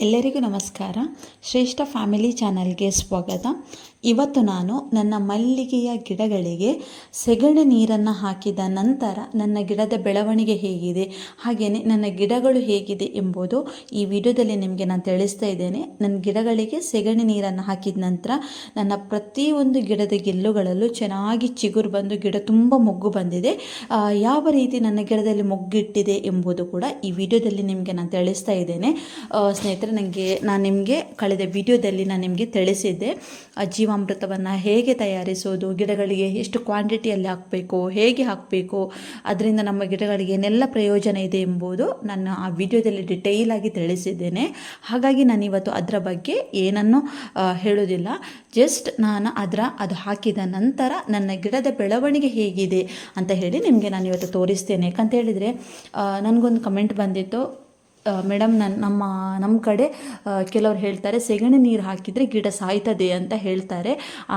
ಎಲ್ಲರಿಗೂ ನಮಸ್ಕಾರ. ಶ್ರೇಷ್ಠ ಫ್ಯಾಮಿಲಿ ಚಾನಲ್ಗೆ ಸ್ವಾಗತ. ಇವತ್ತು ನಾನು ನನ್ನ ಮಲ್ಲಿಗೆಯ ಗಿಡಗಳಿಗೆ ಸೆಗಣಿ ನೀರನ್ನು ಹಾಕಿದ ನಂತರ ನನ್ನ ಗಿಡದ ಬೆಳವಣಿಗೆ ಹೇಗಿದೆ ಹಾಗೆಯೇ ನನ್ನ ಗಿಡಗಳು ಹೇಗಿದೆ ಎಂಬುದು ಈ ವಿಡಿಯೋದಲ್ಲಿ ನಿಮಗೆ ನಾನು ತಿಳಿಸ್ತಾ ಇದ್ದೇನೆ. ನನ್ನ ಗಿಡಗಳಿಗೆ ಸೆಗಣಿ ನೀರನ್ನು ಹಾಕಿದ ನಂತರ ನನ್ನ ಪ್ರತಿಯೊಂದು ಗಿಡದ ಗೆಲ್ಲುಗಳಲ್ಲೂ ಚೆನ್ನಾಗಿ ಚಿಗುರು ಬಂದು ಗಿಡ ತುಂಬ ಮೊಗ್ಗು ಬಂದಿದೆ. ಯಾವ ರೀತಿ ನನ್ನ ಗಿಡದಲ್ಲಿ ಮೊಗ್ಗಿಟ್ಟಿದೆ ಎಂಬುದು ಕೂಡ ಈ ವಿಡಿಯೋದಲ್ಲಿ ನಿಮಗೆ ನಾನು ತಿಳಿಸ್ತಾ ಇದ್ದೇನೆ. ಸ್ನೇಹಿತರೆ ನನಗೆ ನಾನು ನಿಮಗೆ ಕಳೆದ ವಿಡಿಯೋದಲ್ಲಿ ನಾನು ನಿಮಗೆ ತಿಳಿಸಿದ್ದೆ. ಆ ಜೀವಾಮೃತವನ್ನು ಹೇಗೆ ತಯಾರಿಸೋದು, ಗಿಡಗಳಿಗೆ ಎಷ್ಟು ಕ್ವಾಂಟಿಟಿಯಲ್ಲಿ ಹಾಕಬೇಕು, ಹೇಗೆ ಹಾಕಬೇಕು, ಅದರಿಂದ ನಮ್ಮ ಗಿಡಗಳಿಗೆ ಏನೆಲ್ಲ ಪ್ರಯೋಜನ ಇದೆ ಎಂಬುದು ನಾನು ಆ ವಿಡಿಯೋದಲ್ಲಿ ಡಿಟೇಲ್ ಆಗಿ ತಿಳಿಸಿದ್ದೇನೆ. ಹಾಗಾಗಿ ನಾನು ಇವತ್ತು ಅದರ ಬಗ್ಗೆ ಏನನ್ನು ಹೇಳೋದಿಲ್ಲ ಜಸ್ಟ್ ನಾನು ಅದರ, ಅದು ಹಾಕಿದ ನಂತರ ನನ್ನ ಗಿಡದ ಬೆಳವಣಿಗೆ ಹೇಗಿದೆ ಅಂತ ಹೇಳಿ ನಿಮಗೆ ನಾನು ಇವತ್ತು ತೋರಿಸ್ತೇನೆ. ಯಾಕಂತ ಹೇಳಿದರೆ ನನಗೊಂದು ಕಮೆಂಟ್ ಬಂದಿತ್ತು. ಮೇಡಮ್ ನನ್ನ ನಮ್ಮ ನಮ್ಮ ಕಡೆ ಕೆಲವರು ಹೇಳ್ತಾರೆ, ಸೆಗಣಿ ನೀರು ಹಾಕಿದರೆ ಗಿಡ ಸಾಯ್ತದೆ ಅಂತ ಹೇಳ್ತಾರೆ.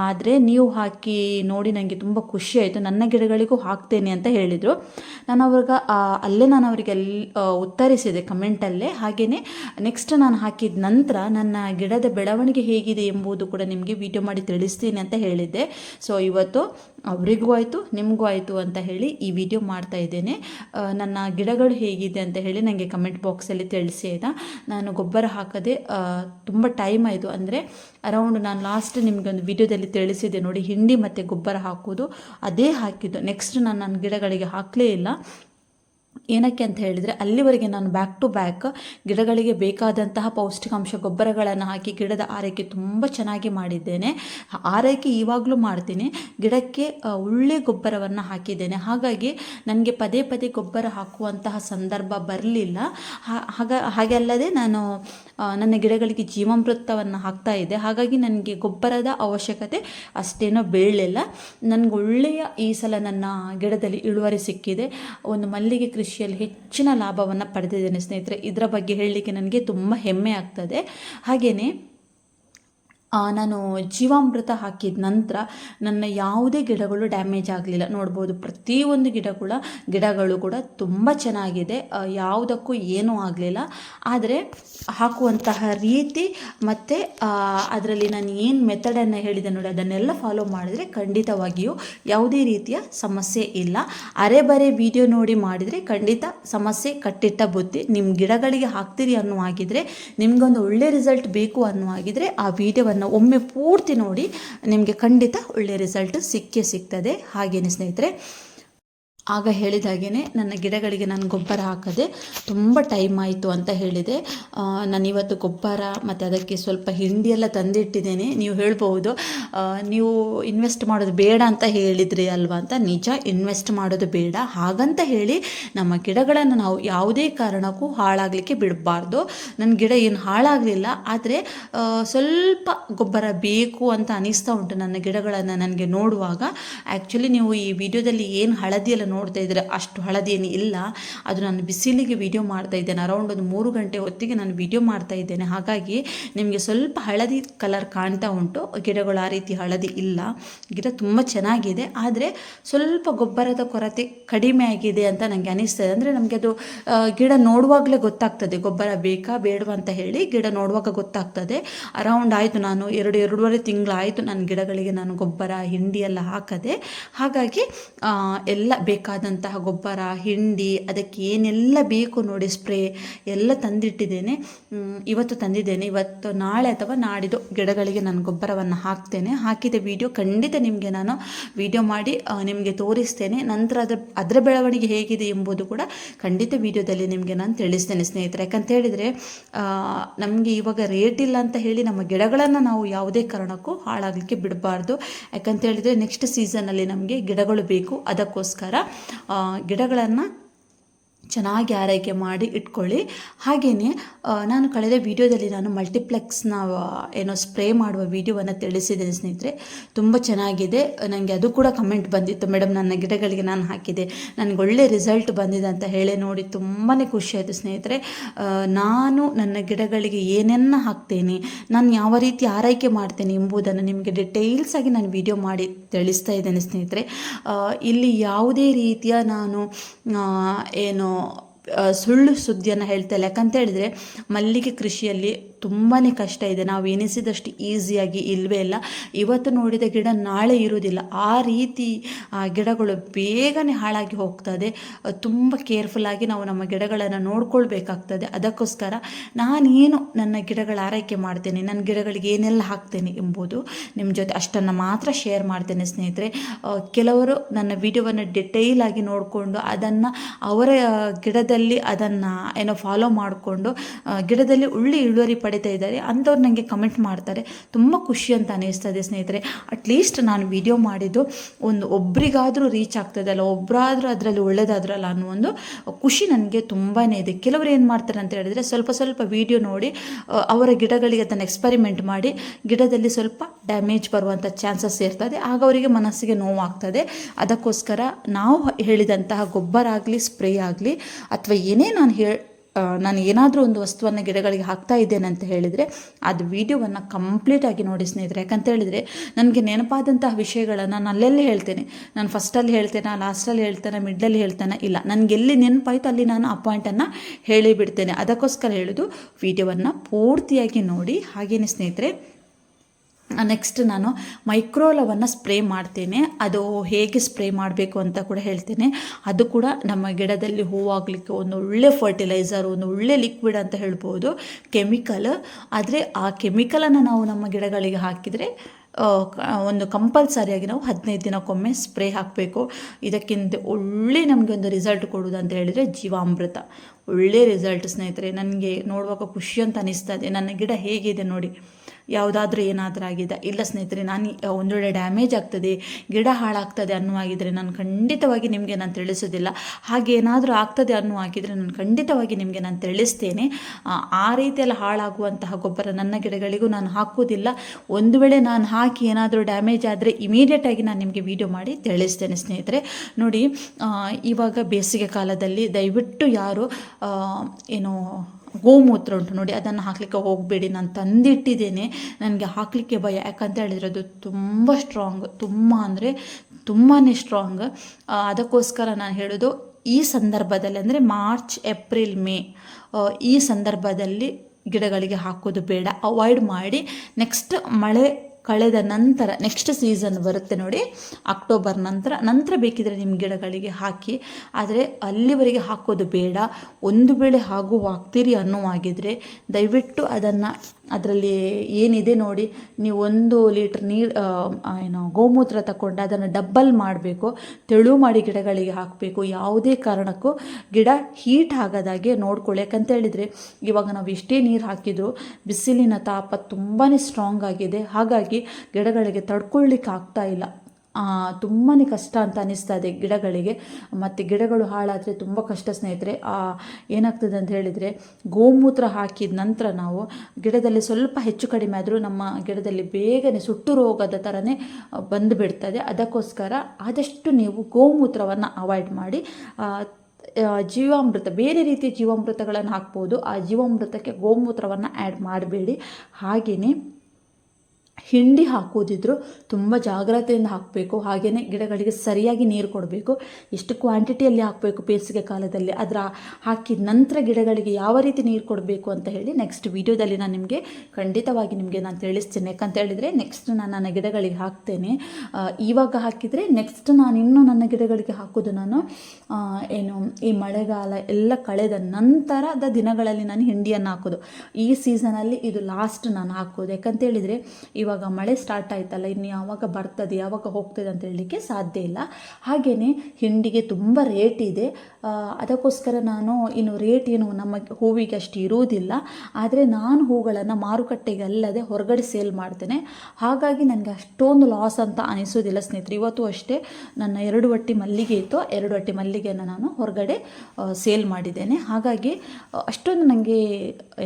ಆದರೆ ನೀವು ಹಾಕಿ ನೋಡಿ ನನಗೆ ತುಂಬ ಖುಷಿ ಆಯಿತು. ನನ್ನ ಗಿಡಗಳಿಗೂ ಹಾಕ್ತೇನೆ ಅಂತ ಹೇಳಿದರು. ನಾನು ಅವ್ರಿಗೆ ಅಲ್ಲೇ ನಾನು ಅವರಿಗೆ ಅಲ್ಲಿ ಉತ್ತರಿಸಿದೆ ಕಮೆಂಟಲ್ಲೇ ಹಾಗೆಯೇ ನೆಕ್ಸ್ಟ್ ನಾನು ಹಾಕಿದ ನಂತರ ನನ್ನ ಗಿಡದ ಬೆಳವಣಿಗೆ ಹೇಗಿದೆ ಎಂಬುದು ಕೂಡ ನಿಮಗೆ ವಿಡಿಯೋ ಮಾಡಿ ತಿಳಿಸ್ತೀನಿ ಅಂತ ಹೇಳಿದ್ದೆ. ಸೊ ಇವತ್ತು ಅವರಿಗೂ ಆಯಿತು, ನಿಮಗೂ ಆಯಿತು ಅಂತ ಹೇಳಿ ಈ ವಿಡಿಯೋ ಮಾಡ್ತಾ ಇದ್ದೇನೆ. ನನ್ನ ಗಿಡಗಳು ಹೇಗಿದೆ ಅಂತ ಹೇಳಿ ನನಗೆ ಕಮೆಂಟ್ ಬಾಕ್ಸಲ್ಲಿ ತಿಳಿಸಿ, ಆಯಿತಾ? ನಾನು ಗೊಬ್ಬರ ಹಾಕದೆ ತುಂಬ ಟೈಮ್ ಆಯಿತು. ಅಂದರೆ ಅರೌಂಡ್ ನಾನು ಲಾಸ್ಟ್ ನಿಮಗೆ ಒಂದು ವಿಡಿಯೋದಲ್ಲಿ ತಿಳಿಸಿದೆ ನೋಡಿ, ಹಿಂಡಿ ಮತ್ತು ಗೊಬ್ಬರ ಹಾಕೋದು ಅದೇ ಹಾಕಿದ್ದು. ನೆಕ್ಸ್ಟ್ ನಾನು ನನ್ನ ಗಿಡಗಳಿಗೆ ಹಾಕಲೇ ಇಲ್ಲ. ಏನಕ್ಕೆ ಅಂತ ಹೇಳಿದರೆ ಅಲ್ಲಿವರೆಗೆ ನಾನು ಬ್ಯಾಕ್ ಟು ಬ್ಯಾಕ್ ಗಿಡಗಳಿಗೆ ಬೇಕಾದಂತಹ ಪೌಷ್ಟಿಕಾಂಶ ಗೊಬ್ಬರಗಳನ್ನು ಹಾಕಿ ಗಿಡದ ಆರೈಕೆ ತುಂಬ ಚೆನ್ನಾಗಿ ಮಾಡಿದ್ದೇನೆ. ಆರೈಕೆ ಇವಾಗಲೂ ಮಾಡ್ತೀನಿ. ಗಿಡಕ್ಕೆ ಒಳ್ಳೆ ಗೊಬ್ಬರವನ್ನು ಹಾಕಿದ್ದೇನೆ. ಹಾಗಾಗಿ ನನಗೆ ಪದೇ ಪದೇ ಗೊಬ್ಬರ ಹಾಕುವಂತಹ ಸಂದರ್ಭ ಬರಲಿಲ್ಲ. ಹಾಗ, ಹಾಗೆ ಅಲ್ಲದೆ ನಾನು ನನ್ನ ಗಿಡಗಳಿಗೆ ಜೀವಾಮೃತವನ್ನು ಹಾಕ್ತಾ ಇದ್ದೆ. ಹಾಗಾಗಿ ನನಗೆ ಗೊಬ್ಬರದ ಅವಶ್ಯಕತೆ ಅಷ್ಟೇನೋ ಬೀಳಲಿಲ್ಲ. ನನಗೆ ಒಳ್ಳೆಯ ಈ ಸಲ ನನ್ನ ಗಿಡದಲ್ಲಿ ಇಳುವರಿ ಸಿಕ್ಕಿದೆ. ಒಂದು ಮಲ್ಲಿಗೆ ಕೃಷಿಯಲ್ಲಿ ಹೆಚ್ಚಿನ ಲಾಭವನ್ನು ಪಡೆದಿದ್ದೇನೆ ಸ್ನೇಹಿತರೆ. ಇದರ ಬಗ್ಗೆ ಹೇಳಲಿಕ್ಕೆ ನನಗೆ ತುಂಬ ಹೆಮ್ಮೆ ಆಗ್ತದೆ. ಹಾಗೆಯೇ ನಾನು ಜೀವಾಮೃತ ಹಾಕಿದ ನಂತರ ನನ್ನ ಯಾವುದೇ ಗಿಡಗಳು ಡ್ಯಾಮೇಜ್ ಆಗಲಿಲ್ಲ. ನೋಡ್ಬೋದು ಪ್ರತಿಯೊಂದು ಗಿಡಗಳ, ಗಿಡಗಳು ಕೂಡ ತುಂಬ ಚೆನ್ನಾಗಿದೆ. ಯಾವುದಕ್ಕೂ ಏನೂ ಆಗಲಿಲ್ಲ. ಆದರೆ ಹಾಕುವಂತಹ ರೀತಿ ಮತ್ತು ಅದರಲ್ಲಿ ನಾನು ಏನು ಮೆಥಡನ್ನು ಹೇಳಿದೆ ನೋಡಿ, ಅದನ್ನೆಲ್ಲ ಫಾಲೋ ಮಾಡಿದರೆ ಖಂಡಿತವಾಗಿಯೂ ಯಾವುದೇ ರೀತಿಯ ಸಮಸ್ಯೆ ಇಲ್ಲ. ಅರೆ ಬರೆ ವಿಡಿಯೋ ನೋಡಿ ಮಾಡಿದರೆ ಖಂಡಿತ ಸಮಸ್ಯೆ ಕಟ್ಟಿಟ್ಟ ಬುತ್ತಿ ನಿಮ್ಮ ಗಿಡಗಳಿಗೆ ಹಾಕ್ತೀರಿ ಅನ್ನೋ ಹಾಗಿದ್ರೆ ನಿಮಗೊಂದು ಒಳ್ಳೆ ರಿಸಲ್ಟ್ ಬೇಕು ಅನ್ನೋ ಹಾಗಿದ್ರೆ ಆ ವಿಡಿಯೋವನ್ನು ಒಮ್ಮೆ ಪೂರ್ತಿ ನೋಡಿ ನಿಮಗೆ ಖಂಡಿತ ಒಳ್ಳೆಯ ರಿಸಲ್ಟ್ ಸಿಕ್ಕೇ ಸಿಗ್ತದೆ. ಹಾಗೇನೆ ಸ್ನೇಹಿತರೆ ಆಗ ಹೇಳಿದಾಗೇ ನನ್ನ ಗಿಡಗಳಿಗೆ ನಾನು ಗೊಬ್ಬರ ಹಾಕದೆ ತುಂಬ ಟೈಮ್ ಆಯಿತು ಅಂತ ಹೇಳಿದೆ. ನಾನಿವತ್ತು ಗೊಬ್ಬರ ಮತ್ತು ಅದಕ್ಕೆ ಸ್ವಲ್ಪ ಹಿಂಡಿ ಎಲ್ಲ ತಂದಿಟ್ಟಿದ್ದೇನೆ. ನೀವು ಹೇಳ್ಬೋದು ನೀವು ಇನ್ವೆಸ್ಟ್ ಮಾಡೋದು ಬೇಡ ಅಂತ ಹೇಳಿದ್ರಿ ಅಲ್ವಾ ಅಂತ. ನಿಜ ಇನ್ವೆಸ್ಟ್ ಮಾಡೋದು ಬೇಡ. ಹಾಗಂತ ಹೇಳಿ ನಮ್ಮ ಗಿಡಗಳನ್ನು ನಾವು ಯಾವುದೇ ಕಾರಣಕ್ಕೂ ಹಾಳಾಗಲಿಕ್ಕೆ ಬಿಡಬಾರ್ದು. ನನ್ನ ಗಿಡ ಏನು ಹಾಳಾಗಲಿಲ್ಲ, ಆದರೆ ಸ್ವಲ್ಪ ಗೊಬ್ಬರ ಬೇಕು ಅಂತ ಅನಿಸ್ತಾ ಉಂಟು ನನ್ನ ಗಿಡಗಳನ್ನು ನನಗೆ ನೋಡುವಾಗ. ಆ್ಯಕ್ಚುಲಿ ನೀವು ಈ ವಿಡಿಯೋದಲ್ಲಿ ಏನು ಹಳದಿ ಎಲ್ಲ ನೋಡ್ತಾ ಇದ್ದರೆ ಅಷ್ಟು ಹಳದಿ ಏನು ಇಲ್ಲ. ಅದು ನಾನು ಬಿಸಿಲಿಗೆ ವಿಡಿಯೋ ಮಾಡ್ತಾ ಇದ್ದೇನೆ. ಅರೌಂಡ್ ಒಂದು ಮೂರು ಗಂಟೆ ಹೊತ್ತಿಗೆ ನಾನು ವಿಡಿಯೋ ಮಾಡ್ತಾ ಇದ್ದೇನೆ. ಹಾಗಾಗಿ ನಿಮಗೆ ಸ್ವಲ್ಪ ಹಳದಿ ಕಲರ್ ಕಾಣ್ತಾ ಉಂಟು. ಗಿಡಗಳು ಆ ರೀತಿ ಹಳದಿ ಇಲ್ಲ. ಗಿಡ ತುಂಬ ಚೆನ್ನಾಗಿದೆ. ಆದರೆ ಸ್ವಲ್ಪ ಗೊಬ್ಬರದ ಕೊರತೆ ಕಡಿಮೆ ಆಗಿದೆ ಅಂತ ನನಗೆ ಅನಿಸ್ತದೆ ಅಂದರೆ ನಮಗೆ ಅದು ಗಿಡ ನೋಡುವಾಗಲೇ ಗೊತ್ತಾಗ್ತದೆ. ಗೊಬ್ಬರ ಬೇಕಾ, ಬೇಡವಾ ಅಂತ ಹೇಳಿ ಗಿಡ ನೋಡುವಾಗ ಗೊತ್ತಾಗ್ತದೆ. ಅರೌಂಡ್ ಆಯಿತು ನಾನು ಎರಡು, ಎರಡೂವರೆ ತಿಂಗಳಾಯಿತು ನನ್ನ ಗಿಡಗಳಿಗೆ ನಾನು ಗೊಬ್ಬರ, ಹಿಂಡಿ ಎಲ್ಲ ಹಾಕದೆ. ಹಾಗಾಗಿ ಎಲ್ಲ ಎಲ್ಲ ಬೇಕಾದಂತಹ ಗೊಬ್ಬರ, ಹಿಂಡಿ, ಅದಕ್ಕೆ ಏನೆಲ್ಲ ಬೇಕು ನೋಡಿ ಸ್ಪ್ರೇ ಎಲ್ಲ ತಂದಿಟ್ಟಿದ್ದೇನೆ. ಇವತ್ತು ತಂದಿದ್ದೇನೆ. ಇವತ್ತು ನಾಳೆ ಅಥವಾ ನಾಡಿದ್ದು ಗಿಡಗಳಿಗೆ ನಾನು ಗೊಬ್ಬರವನ್ನು ಹಾಕ್ತೇನೆ. ಹಾಕಿದ ವಿಡಿಯೋ ಖಂಡಿತ ನಿಮಗೆ ನಾನು ವಿಡಿಯೋ ಮಾಡಿ ನಿಮಗೆ ತೋರಿಸ್ತೇನೆ. ನಂತರ ಅದರ ಅದರ ಬೆಳವಣಿಗೆ ಹೇಗಿದೆ ಎಂಬುದು ಕೂಡ ಖಂಡಿತ ವಿಡಿಯೋದಲ್ಲಿ ನಿಮಗೆ ನಾನು ತಿಳಿಸ್ತೇನೆ ಸ್ನೇಹಿತರೆ. ಯಾಕಂತ ಹೇಳಿದರೆ ನಮಗೆ ಇವಾಗ ರೇಟ್ ಇಲ್ಲ ಅಂತ ಹೇಳಿ ನಮ್ಮ ಗಿಡಗಳನ್ನು ನಾವು ಯಾವುದೇ ಕಾರಣಕ್ಕೂ ಹಾಳಾಗಲಿಕ್ಕೆ ಬಿಡಬಾರ್ದು. ಯಾಕಂತ ಹೇಳಿದರೆ ನೆಕ್ಸ್ಟ್ ಸೀಸನಲ್ಲಿ ನಮಗೆ ಗಿಡಗಳು ಬೇಕು. ಅದಕ್ಕೋಸ್ಕರ ಗಿಡಗಳನ್ನು ಚೆನ್ನಾಗಿ ಆರೈಕೆ ಮಾಡಿ ಇಟ್ಕೊಳ್ಳಿ. ಹಾಗೆಯೇ ನಾನು ಕಳೆದ ವಿಡಿಯೋದಲ್ಲಿ ನಾನು ಮಲ್ಟಿಪ್ಲೆಕ್ಸ್ನ ಏನೋ ಸ್ಪ್ರೇ ಮಾಡುವ ವೀಡಿಯೋವನ್ನು ತಿಳಿಸಿದ್ದೇನೆ ಸ್ನೇಹಿತರೆ. ತುಂಬ ಚೆನ್ನಾಗಿದೆ. ನನಗೆ ಅದು ಕೂಡ ಕಮೆಂಟ್ ಬಂದಿತ್ತು. ಮೇಡಮ್, ನನ್ನ ಗಿಡಗಳಿಗೆ ನಾನು ಹಾಕಿದೆ ನನಗೆ ಒಳ್ಳೆ ರಿಸಲ್ಟ್ ಬಂದಿದೆ ಅಂತ ಹೇಳಿ ನೋಡಿ ತುಂಬಾ ಖುಷಿಯಾಯಿತು ಸ್ನೇಹಿತರೆ. ನಾನು ನನ್ನ ಗಿಡಗಳಿಗೆ ಏನೆನ್ನ ಹಾಕ್ತೇನೆ, ನಾನು ಯಾವ ರೀತಿ ಆರೈಕೆ ಮಾಡ್ತೇನೆ ಎಂಬುದನ್ನು ನಿಮಗೆ ಡಿಟೇಲ್ಸ್ ಆಗಿ ನಾನು ವಿಡಿಯೋ ಮಾಡಿ ತಿಳಿಸ್ತಾ ಇದ್ದೇನೆ ಸ್ನೇಹಿತರೆ. ಇಲ್ಲಿ ಯಾವುದೇ ರೀತಿಯ ನಾನು ಏನು ಸುಳ್ಳು ಸುದ್ದಿಯನ್ನು ಹೇಳ್ತಾ ಇಲ್ಲ ಯಾಕಂತ ಹೇಳಿದರೆ ಮಲ್ಲಿಗೆ ಕೃಷಿಯಲ್ಲಿ ತುಂಬಾ ಕಷ್ಟ ಇದೆ. ನಾವು ಎನಿಸಿದಷ್ಟು ಈಸಿಯಾಗಿ ಇಲ್ಲವೇ ಇಲ್ಲ. ಇವತ್ತು ನೋಡಿದ ಗಿಡ ನಾಳೆ ಇರುವುದಿಲ್ಲ. ಆ ರೀತಿ ಗಿಡಗಳು ಬೇಗನೆ ಹಾಳಾಗಿ ಹೋಗ್ತದೆ. ತುಂಬ ಕೇರ್ಫುಲ್ಲಾಗಿ ನಾವು ನಮ್ಮ ಗಿಡಗಳನ್ನು ನೋಡ್ಕೊಳ್ಬೇಕಾಗ್ತದೆ. ಅದಕ್ಕೋಸ್ಕರ ನಾನೇನು ನನ್ನ ಗಿಡಗಳ ಆರೈಕೆ ಮಾಡ್ತೇನೆ, ನನ್ನ ಗಿಡಗಳಿಗೆ ಏನೆಲ್ಲ ಹಾಕ್ತೇನೆ ಎಂಬುದು ನಿಮ್ಮ ಜೊತೆ ಅಷ್ಟನ್ನು ಮಾತ್ರ ಶೇರ್ ಮಾಡ್ತೇನೆ ಸ್ನೇಹಿತರೆ. ಕೆಲವರು ನನ್ನ ವಿಡಿಯೋವನ್ನು ಡಿಟೇಲ್ ಆಗಿ ನೋಡಿಕೊಂಡು ಅದನ್ನು ಅವರ ಗಿಡದಲ್ಲಿ ಅದನ್ನು ಏನೋ ಫಾಲೋ ಮಾಡಿಕೊಂಡು ಗಿಡದಲ್ಲಿ ಒಳ್ಳೆ ಇಳುವರಿ ಪಡಿತಾ ಇದ್ದಾರೆ. ಅಂಥವ್ರು ನನಗೆ ಕಮೆಂಟ್ ಮಾಡ್ತಾರೆ. ತುಂಬ ಖುಷಿ ಅಂತ ಅನಿಸ್ತದೆ ಸ್ನೇಹಿತರೆ. ಅಟ್ಲೀಸ್ಟ್ ನಾನು ವಿಡಿಯೋ ಮಾಡಿದ್ದು ಒಂದು ಒಬ್ರಿಗಾದರೂ ರೀಚ್ ಆಗ್ತದಲ್ಲ ಒಬ್ಬರಾದರೂ ಅದರಲ್ಲಿ ಒಳ್ಳೇದಾದ್ರಲ್ಲ ಅನ್ನೋ ಒಂದು ಖುಷಿ ನನಗೆ ತುಂಬಾ ಇದೆ. ಕೆಲವರು ಏನು ಮಾಡ್ತಾರೆ ಅಂತ ಹೇಳಿದರೆ ಸ್ವಲ್ಪ ಸ್ವಲ್ಪ ವಿಡಿಯೋ ನೋಡಿ ಅವರ ಗಿಡಗಳಿಗೆ ಅದನ್ನು ಎಕ್ಸ್ಪರಿಮೆಂಟ್ ಮಾಡಿ, ಗಿಡದಲ್ಲಿ ಸ್ವಲ್ಪ ಡ್ಯಾಮೇಜ್ ಬರುವಂಥ ಚಾನ್ಸಸ್ ಇರ್ತದೆ. ಆಗ ಅವರಿಗೆ ಮನಸ್ಸಿಗೆ ನೋವಾಗ್ತದೆ. ಅದಕ್ಕೋಸ್ಕರ ನಾವು ಹೇಳಿದಂತಹ ಗೊಬ್ಬರ ಆಗಲಿ ಸ್ಪ್ರೇ ಆಗಲಿ, ಅಥವಾ ಏನೇ ನಾನು ಹೇಳಿ ನಾನು ಏನಾದರೂ ಒಂದು ವಸ್ತುವನ್ನು ಗಿಡಗಳಿಗೆ ಹಾಕ್ತಾ ಇದ್ದೇನೆ ಅಂತ ಹೇಳಿದರೆ, ಅದು ವಿಡಿಯೋವನ್ನು ಕಂಪ್ಲೀಟಾಗಿ ನೋಡಿ ಸ್ನೇಹಿತರೆ. ಯಾಕಂತ ಹೇಳಿದರೆ, ನನಗೆ ನೆನಪಾದಂತಹ ವಿಷಯಗಳನ್ನು ನಾನು ಅಲ್ಲೆಲ್ಲಿ ಹೇಳ್ತೇನೆ. ನಾನು ಫಸ್ಟಲ್ಲಿ ಹೇಳ್ತೇನೆ ಲಾಸ್ಟಲ್ಲಿ ಹೇಳ್ತೇನೆ ಮಿಡ್ಲಲ್ಲಿ ಹೇಳ್ತೇನೆ? ಇಲ್ಲ. ನನಗೆ ಎಲ್ಲಿ ನೆನಪಾಯ್ತು ಅಲ್ಲಿ ನಾನು ಆ ಪಾಯಿಂಟನ್ನು ಹೇಳಿಬಿಡ್ತೇನೆ. ಅದಕ್ಕೋಸ್ಕರ ಹೇಳೋದು, ವಿಡಿಯೋವನ್ನು ಪೂರ್ತಿಯಾಗಿ ನೋಡಿ. ಹಾಗೆಯೇ ಸ್ನೇಹಿತರೆ ನೆಕ್ಸ್ಟ್ ನಾನು ಮೈಕ್ರೋಲವನ್ನು ಸ್ಪ್ರೇ ಮಾಡ್ತೇನೆ. ಅದು ಹೇಗೆ ಸ್ಪ್ರೇ ಮಾಡಬೇಕು ಅಂತ ಕೂಡ ಹೇಳ್ತೇನೆ. ಅದು ಕೂಡ ನಮ್ಮ ಗಿಡದಲ್ಲಿ ಹೂವಾಗಲಿಕ್ಕೆ ಒಂದು ಒಳ್ಳೆ ಫರ್ಟಿಲೈಸರ್ ಒಂದು ಒಳ್ಳೆ ಲಿಕ್ವಿಡ್ ಅಂತ ಹೇಳ್ಬೋದು ಕೆಮಿಕಲ್ ಆದರೆ ಆ ಕೆಮಿಕಲನ್ನು ನಾವು ನಮ್ಮ ಗಿಡಗಳಿಗೆ ಹಾಕಿದರೆ ಒಂದು ಕಂಪಲ್ಸರಿಯಾಗಿ ನಾವು ಹದಿನೈದು ದಿನಕ್ಕೊಮ್ಮೆ ಸ್ಪ್ರೇ ಹಾಕಬೇಕು. ಇದಕ್ಕಿಂತ ಒಳ್ಳೆ ನಮಗೆ ಒಂದು ರಿಸಲ್ಟ್ ಕೊಡೋದು ಅಂತ ಹೇಳಿದರೆ ಜೀವಾಮೃತ. ಒಳ್ಳೆ ರಿಸಲ್ಟ್ ಸ್ನೇಹಿತರೆ, ನನಗೆ ನೋಡುವಾಗ ಖುಷಿ ಅಂತ ಅನಿಸ್ತದೆ ನನ್ನ ಗಿಡ ಹೇಗಿದೆ ನೋಡಿ. ಯಾವುದಾದ್ರೂ ಏನಾದರೂ ಆಗಿದೆ ಇಲ್ಲ ಸ್ನೇಹಿತರೆ ನಾನು ಒಂದೊಳ್ಳೆ ಡ್ಯಾಮೇಜ್ ಆಗ್ತದೆ ಗಿಡ ಹಾಳಾಗ್ತದೆ ಅನ್ನುವಾಗಿದ್ದರೆ ನಾನು ಖಂಡಿತವಾಗಿ ನಿಮಗೆ ನಾನು ತಿಳಿಸೋದಿಲ್ಲ. ಹಾಗೆ ಏನಾದರೂ ಆಗ್ತದೆ ಅನ್ನುವಾಗಿದ್ದರೆ ನಾನು ಖಂಡಿತವಾಗಿ ನಿಮಗೆ ನಾನು ತಿಳಿಸ್ತೇನೆ. ಆ, ರೀತಿಯಲ್ಲಿ ಹಾಳಾಗುವಂತಹ ಗೊಬ್ಬರ ನನ್ನ ಗಿಡಗಳಿಗೂ ನಾನು ಹಾಕುವುದಿಲ್ಲ. ಒಂದು ವೇಳೆ ನಾನು ಹಾಕಿ ಏನಾದರೂ ಡ್ಯಾಮೇಜ್ ಆದರೆ ಇಮಿಡಿಯೇಟಾಗಿ ನಾನು ನಿಮಗೆ ವಿಡಿಯೋ ಮಾಡಿ ತಿಳಿಸ್ತೇನೆ ಸ್ನೇಹಿತರೆ. ನೋಡಿ ಇವಾಗ ಬೇಸಿಗೆ ಕಾಲದಲ್ಲಿ ದಯವಿಟ್ಟು ಯಾರು ಏನು ಗೋಮೂತ್ರ ಉಂಟು. ನೋಡಿ, ಅದನ್ನು ಹಾಕಲಿಕ್ಕೆ ಹೋಗಬೇಡಿ. ನಾನು ತಂದಿಟ್ಟಿದ್ದೇನೆ. ನನಗೆ ಹಾಕಲಿಕ್ಕೆ ಭಯ. ಯಾಕಂತ ಹೇಳಿದರೆ ಅದು ತುಂಬ ಸ್ಟ್ರಾಂಗ್ ತುಂಬ ಅಂದರೆ ತುಂಬಾ ಸ್ಟ್ರಾಂಗ್ ಅದಕ್ಕೋಸ್ಕರ ನಾನು ಹೇಳೋದು, ಈ ಸಂದರ್ಭದಲ್ಲಿ ಅಂದರೆ ಮಾರ್ಚ್ ಏಪ್ರಿಲ್ ಮೇ ಈ ಸಂದರ್ಭದಲ್ಲಿ ಗಿಡಗಳಿಗೆ ಹಾಕೋದು ಬೇಡ. ಅವಾಯ್ಡ್ ಮಾಡಿ. ನೆಕ್ಸ್ಟ್ ಮಳೆ ಕಳೆದ ನಂತರ ನೆಕ್ಸ್ಟ್ ಸೀಸನ್ ಬರುತ್ತೆ ನೋಡಿ. ಅಕ್ಟೋಬರ್ ನಂತರ. ನಂತರ ಬೇಕಿದ್ರೆ ನಿಮ್ಮ ಗಿಡಗಳಿಗೆ ಹಾಕಿ. ಆದರೆ ಅಲ್ಲಿವರೆಗೆ ಹಾಕೋದು ಬೇಡ. ಒಂದು ವೇಳೆ ಹಾಗೂ ಹಾಕ್ತೀರಿ ಅನ್ನೋವಾಗಿದ್ದರೆ ದಯವಿಟ್ಟು ಅದನ್ನು ಅದರಲ್ಲಿ ಏನಿದೆ ನೋಡಿ, ನೀವು ಒಂದು ಲೀಟ್ರ್ ನೀರು ಏನು ಗೋಮೂತ್ರ ತಗೊಂಡು ಅದನ್ನು ಡಬ್ಬಲ್ ಮಾಡಬೇಕು. ತೆಳು ಮಾಡಿ ಗಿಡಗಳಿಗೆ ಹಾಕಬೇಕು. ಯಾವುದೇ ಕಾರಣಕ್ಕೂ ಗಿಡ ಹೀಟ್ ಆಗೋದಾಗೆ ನೋಡ್ಕೊಳ್ಳಿ. ಯಾಕಂತ ಹೇಳಿದರೆ, ಇವಾಗ ನಾವು ಎಷ್ಟೇ ನೀರು ಹಾಕಿದರೂ ಬಿಸಿಲಿನ ತಾಪ ತುಂಬಾ ಸ್ಟ್ರಾಂಗ್ ಆಗಿದೆ. ಹಾಗಾಗಿ ಗಿಡಗಳಿಗೆ ತಡ್ಕೊಳ್ಳಿಕ್ಕೆ ಆಗ್ತಾ ಇಲ್ಲ. ತುಂಬಾ ಕಷ್ಟ ಅಂತ ಅನಿಸ್ತದೆ ಗಿಡಗಳಿಗೆ. ಮತ್ತು ಗಿಡಗಳು ಹಾಳಾದರೆ ತುಂಬ ಕಷ್ಟ ಸ್ನೇಹಿತರೆ. ಏನಾಗ್ತದೆ ಅಂತ ಹೇಳಿದರೆ ಗೋಮೂತ್ರ ಹಾಕಿದ ನಂತರ ನಾವು ಗಿಡದಲ್ಲಿ ಸ್ವಲ್ಪ ಹೆಚ್ಚು ಕಡಿಮೆ ಆದರೂ ನಮ್ಮ ಗಿಡದಲ್ಲಿ ಬೇಗನೆ ಸುಟ್ಟು ರೋಗದ ಥರನೇ ಬಂದುಬಿಡ್ತದೆ ಅದಕ್ಕೋಸ್ಕರ ಆದಷ್ಟು ನೀವು ಗೋಮೂತ್ರವನ್ನು ಅವಾಯ್ಡ್ ಮಾಡಿ ಜೀವಾಮೃತ, ಬೇರೆ ರೀತಿಯ ಜೀವಾಮೃತಗಳನ್ನು ಹಾಕ್ಬೋದು. ಆ ಜೀವಾಮೃತಕ್ಕೆ ಗೋಮೂತ್ರವನ್ನು ಆ್ಯಡ್ ಮಾಡಬೇಡಿ. ಹಾಗೆಯೇ ಹಿಂಡಿ ಹಾಕೋದಿದ್ರು ತುಂಬ ಜಾಗ್ರತೆಯಿಂದ ಹಾಕಬೇಕು. ಹಾಗೆಯೇ ಗಿಡಗಳಿಗೆ ಸರಿಯಾಗಿ ನೀರು ಕೊಡಬೇಕು. ಎಷ್ಟು ಕ್ವಾಂಟಿಟಿಯಲ್ಲಿ ಹಾಕಬೇಕು ಬೇಸಿಗೆ ಕಾಲದಲ್ಲಿ. ಅದರ ಹಾಕಿದ ನಂತರ ಗಿಡಗಳಿಗೆ ಯಾವ ರೀತಿ ನೀರು ಕೊಡಬೇಕು ಅಂತ ಹೇಳಿ ನೆಕ್ಸ್ಟ್ ವಿಡಿಯೋದಲ್ಲಿ ನಾನು ನಿಮಗೆ ಖಂಡಿತವಾಗಿ ನಿಮಗೆ ನಾನು ತಿಳಿಸ್ತೇನೆ. ಯಾಕಂತ ಹೇಳಿದರೆ ನೆಕ್ಸ್ಟ್ ನಾನು ನನ್ನ ಗಿಡಗಳಿಗೆ ಹಾಕ್ತೇನೆ. ಇವಾಗ ಹಾಕಿದರೆ ನೆಕ್ಸ್ಟ್ ನಾನು ಇನ್ನೂ ನನ್ನ ಗಿಡಗಳಿಗೆ ಹಾಕೋದು ನಾನು ಏನು ಈ ಮಳೆಗಾಲ ಎಲ್ಲ ಕಳೆದ ನಂತರದ ದಿನಗಳಲ್ಲಿ ನಾನು ಹಿಂಡಿಯನ್ನು ಹಾಕೋದು. ಈ ಸೀಸನಲ್ಲಿ ಇದು ಲಾಸ್ಟ್ ನಾನು ಹಾಕೋದು. ಯಾಕಂತ ಹೇಳಿದರೆ ಇವಾಗ ಮಳೆ ಸ್ಟಾರ್ಟ್ ಆಯ್ತಲ್ಲ, ಇನ್ನು ಯಾವಾಗ ಬರ್ತದೆ, ಯಾವಾಗ ಹೋಗ್ತದೆ ಅಂತ ಹೇಳಲಿಕ್ಕೆ ಸಾಧ್ಯ ಇಲ್ಲ. ಹಾಗೆಯೇ ಹಿಂಡಿಗೆ ತುಂಬ ರೇಟ್ ಇದೆ. ಅದಕ್ಕೋಸ್ಕರ ನಾನು ಇನ್ನು ರೇಟ್ ಏನು ನಮ್ಮ ಹೂವಿಗೆ ಅಷ್ಟು ಇರುವುದಿಲ್ಲ. ಆದರೆ ನಾನು ಹೂಗಳನ್ನು ಮಾರುಕಟ್ಟೆಗೆ ಅಲ್ಲದೆ ಹೊರಗಡೆ ಸೇಲ್ ಮಾಡ್ತೇನೆ. ಹಾಗಾಗಿ ನನಗೆ ಅಷ್ಟೊಂದು ಲಾಸ್ ಅಂತ ಅನಿಸೋದಿಲ್ಲ ಸ್ನೇಹಿತರೆ. ಇವತ್ತು ಅಷ್ಟೇ ನನ್ನ ಎರಡು ಒಟ್ಟಿ ಮಲ್ಲಿಗೆ ಇತ್ತು. ಎರಡು ಒಟ್ಟಿ ಮಲ್ಲಿಗೆಯನ್ನು ನಾನು ಹೊರಗಡೆ ಸೇಲ್ ಮಾಡಿದ್ದೇನೆ. ಹಾಗಾಗಿ ಅಷ್ಟೊಂದು ನನಗೆ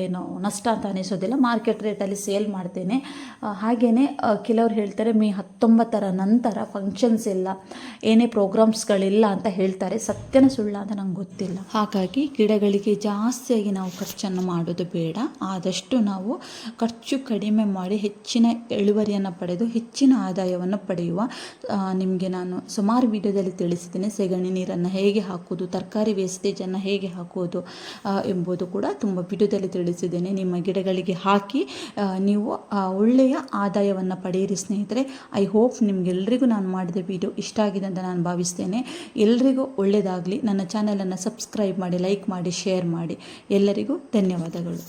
ಏನು ನಷ್ಟ ಅಂತ ಅನಿಸೋದಿಲ್ಲ ಮಾರ್ಕೆಟ್ ರೇಟಲ್ಲಿ ಸೇಲ್ ಮಾಡ್ತೇನೆ. ಹಾಗೆಯೇ ಕೆಲವ್ರು ಹೇಳ್ತಾರೆ ಮೇ ಹತ್ತೊಂಬತ್ತರ ನಂತರ ಫಂಕ್ಷನ್ಸ್ ಇಲ್ಲ ಏನೇ ಪ್ರೋಗ್ರಾಮ್ಸ್ಗಳಿಲ್ಲ ಅಂತ ಹೇಳ್ತಾರೆ. ಸತ್ಯನ ಸುಳ್ಳ ಅಂತ ನಂಗೆ ಗೊತ್ತಿಲ್ಲ. ಹಾಗಾಗಿ ಗಿಡಗಳಿಗೆ ಜಾಸ್ತಿಯಾಗಿ ನಾವು ಖರ್ಚನ್ನು ಮಾಡೋದು ಬೇಡ. ಆದಷ್ಟು ನಾವು ಖರ್ಚು ಕಡಿಮೆ ಮಾಡಿ ಹೆಚ್ಚಿನ ಇಳುವರಿಯನ್ನು ಪಡೆದು ಹೆಚ್ಚಿನ ಆದಾಯವನ್ನು ಪಡೆಯುವ ನಿಮಗೆ ನಾನು ಸುಮಾರು ವಿಡಿಯೋದಲ್ಲಿ ತಿಳಿಸಿದ್ದೇನೆ. ಸೆಗಣಿ ನೀರನ್ನು ಹೇಗೆ ಹಾಕುವುದು ತರಕಾರಿ ವೇಸ್ಟೇಜನ್ನು ಹೇಗೆ ಹಾಕುವುದು ಆ, ಎಂಬುದು ಕೂಡ ತುಂಬ ವಿಡಿಯೋದಲ್ಲಿ ತಿಳಿಸಿದ್ದೇನೆ. ನಿಮ್ಮ ಗಿಡಗಳಿಗೆ ಹಾಕಿ ಆ, ನೀವು ಆ, ಒಳ್ಳೆಯ ಆದಾಯವನ್ನು ಪಡೆಯಿರಿ ಸ್ನೇಹಿತರೆ. ಐ ಹೋಪ್ ನಿಮಗೆಲ್ಲರಿಗೂ ನಾನು ಮಾಡಿದ ವಿಡಿಯೋ ಇಷ್ಟ ಆಗಿದೆ ಅಂತ ನಾನು ಭಾವಿಸ್ತೇನೆ. ಎಲ್ರಿಗೂ ಒಳ್ಳೆಯದಾಗಲಿ ನನ್ನ ಚಾನಲನ್ನು ಸಬ್ಸ್ಕ್ರೈಬ್ ಮಾಡಿ ಲೈಕ್ ಮಾಡಿ ಶೇರ್ ಮಾಡಿ. ಎಲ್ಲರಿಗೂ ಧನ್ಯವಾದಗಳು.